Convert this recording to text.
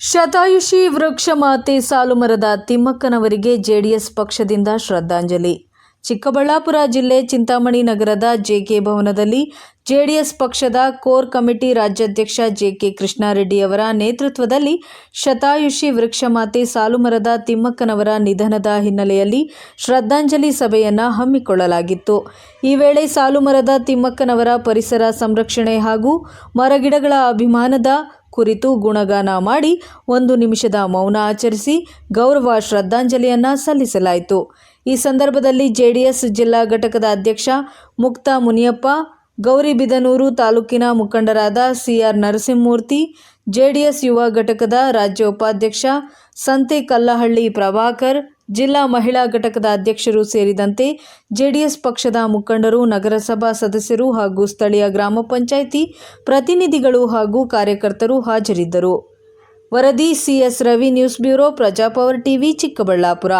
ಶತಾಯುಷಿ ವೃಕ್ಷ ಮಾತೆ ಸಾಲುಮರದ ತಿಮ್ಮಕ್ಕನವರಿಗೆ ಜೆಡಿಎಸ್ ಪಕ್ಷದಿಂದ ಶ್ರದ್ಧಾಂಜಲಿ. ಚಿಕ್ಕಬಳ್ಳಾಪುರ ಜಿಲ್ಲೆ ಚಿಂತಾಮಣಿ ನಗರದ ಜೆಕೆ ಭವನದಲ್ಲಿ ಜೆಡಿಎಸ್ ಪಕ್ಷದ ಕೋರ್ ಕಮಿಟಿ ರಾಜ್ಯಾಧ್ಯಕ್ಷ ಜೆಕೆ ಕೃಷ್ಣಾರೆಡ್ಡಿಯವರ ನೇತೃತ್ವದಲ್ಲಿ ಶತಾಯುಷಿ ವೃಕ್ಷ ಮಾತೆ ಸಾಲುಮರದ ತಿಮ್ಮಕ್ಕನವರ ನಿಧನದ ಹಿನ್ನೆಲೆಯಲ್ಲಿ ಶ್ರದ್ಧಾಂಜಲಿ ಸಭೆಯನ್ನು ಹಮ್ಮಿಕೊಳ್ಳಲಾಗಿತ್ತು. ಈ ವೇಳೆ ಸಾಲುಮರದ ತಿಮ್ಮಕ್ಕನವರ ಪರಿಸರ ಸಂರಕ್ಷಣೆ ಹಾಗೂ ಮರಗಿಡಗಳ ಅಭಿಮಾನದ ಕುರಿತು ಗುಣಗಾನ ಮಾಡಿ ಒಂದು ನಿಮಿಷದ ಮೌನ ಆಚರಿಸಿ ಗೌರವ ಶ್ರದ್ಧಾಂಜಲಿಯನ್ನು ಸಲ್ಲಿಸಲಾಯಿತು. ಈ ಸಂದರ್ಭದಲ್ಲಿ ಜೆಡಿಎಸ್ ಜಿಲ್ಲಾ ಘಟಕದ ಅಧ್ಯಕ್ಷ ಮುಕ್ತ ಮುನಿಯಪ್ಪ ಗೌರಿಬಿದನೂರು ತಾಲೂಕಿನ ಮುಖಂಡರಾದ ಸಿಆರ್ ನರಸಿಂಹಮೂರ್ತಿ, ಜೆಡಿಎಸ್ ಯುವ ಘಟಕದ ರಾಜ್ಯ ಉಪಾಧ್ಯಕ್ಷ ಸಂತೆ ಕಲ್ಲಹಳ್ಳಿ ಪ್ರಭಾಕರ್ ಜಿಲ್ಲಾ ಮಹಿಳಾ ಘಟಕದ ಅಧ್ಯಕ್ಷರು ಸೇರಿದಂತೆ ಜೆಡಿಎಸ್ ಪಕ್ಷದ ಮುಖಂಡರು, ನಗರಸಭಾ ಸದಸ್ಯರು ಹಾಗೂ ಸ್ಥಳೀಯ ಗ್ರಾಮ ಪಂಚಾಯಿತಿ ಪ್ರತಿನಿಧಿಗಳು ಹಾಗೂ ಕಾರ್ಯಕರ್ತರು ಹಾಜರಿದ್ದರು. ವರದಿ CS Ravi news bureau, Praja power TV, Chikkaballapur.